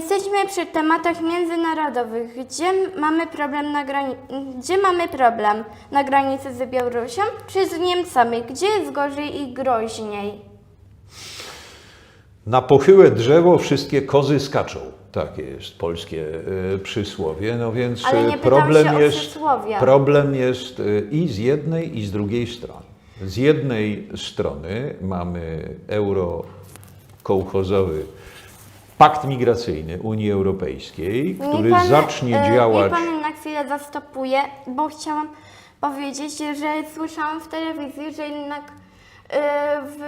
Jesteśmy przy tematach międzynarodowych. Gdzie mamy problem na grani- mamy problem? Na granicy z Białorusią czy z Niemcami? Gdzie jest gorzej i groźniej? Na pochyłe drzewo wszystkie kozy skaczą. Takie jest polskie e, przysłowie. No więc Ale e, nie pytam problem się o jest, przysłowia. problem jest e, i z jednej, i z drugiej strony. Z jednej strony mamy euro-kołchozowy pakt migracyjny Unii Europejskiej, który pan, zacznie e, działać. Niech pan na chwilę zastopuje, bo chciałam powiedzieć, że słyszałam w telewizji, że jednak e, w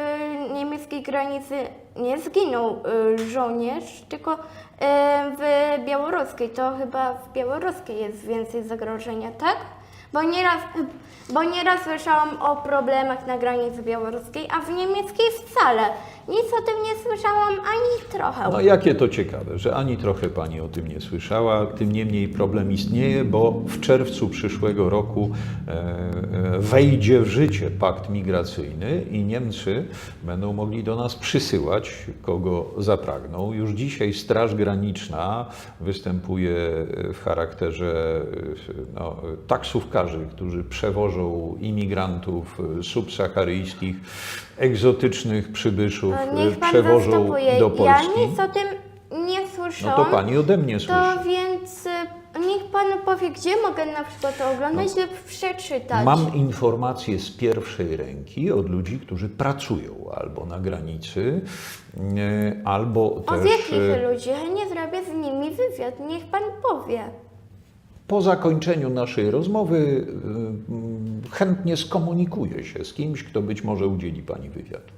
niemieckiej granicy nie zginął e, żołnierz, tylko e, w białoruskiej. To chyba w białoruskiej jest więcej zagrożenia, tak? Bo nieraz, bo nieraz słyszałam o problemach na granicy białoruskiej, a w niemieckiej wcale. Nic o tym nie słyszałam ani trochę. No jakie to ciekawe, że ani trochę Pani o tym nie słyszała. Tym niemniej problem istnieje, bo w czerwcu przyszłego roku e, e, wejdzie w życie pakt migracyjny i Niemcy będą mogli do nas przysyłać, kogo zapragną. Już dzisiaj Straż Graniczna występuje w charakterze no, taksówkarzy, którzy przewożą imigrantów e, subsaharyjskich, egzotycznych przybyszów, No, e, Niech pan przewożą do Polski. Ja nic o tym nie No słyszałam. to pani ode mnie słyszy. To więc y, niech pan powie, gdzie mogę na przykład to oglądać lub przeczytać. Mam informacje z pierwszej ręki od ludzi, którzy pracują albo na granicy, albo Od też jakich e, ludzi? Nie zrobię z nimi wywiad. Niech pan powie. Po zakończeniu naszej rozmowy e, chętnie skomunikuję się z kimś, kto być może udzieli pani wywiadu.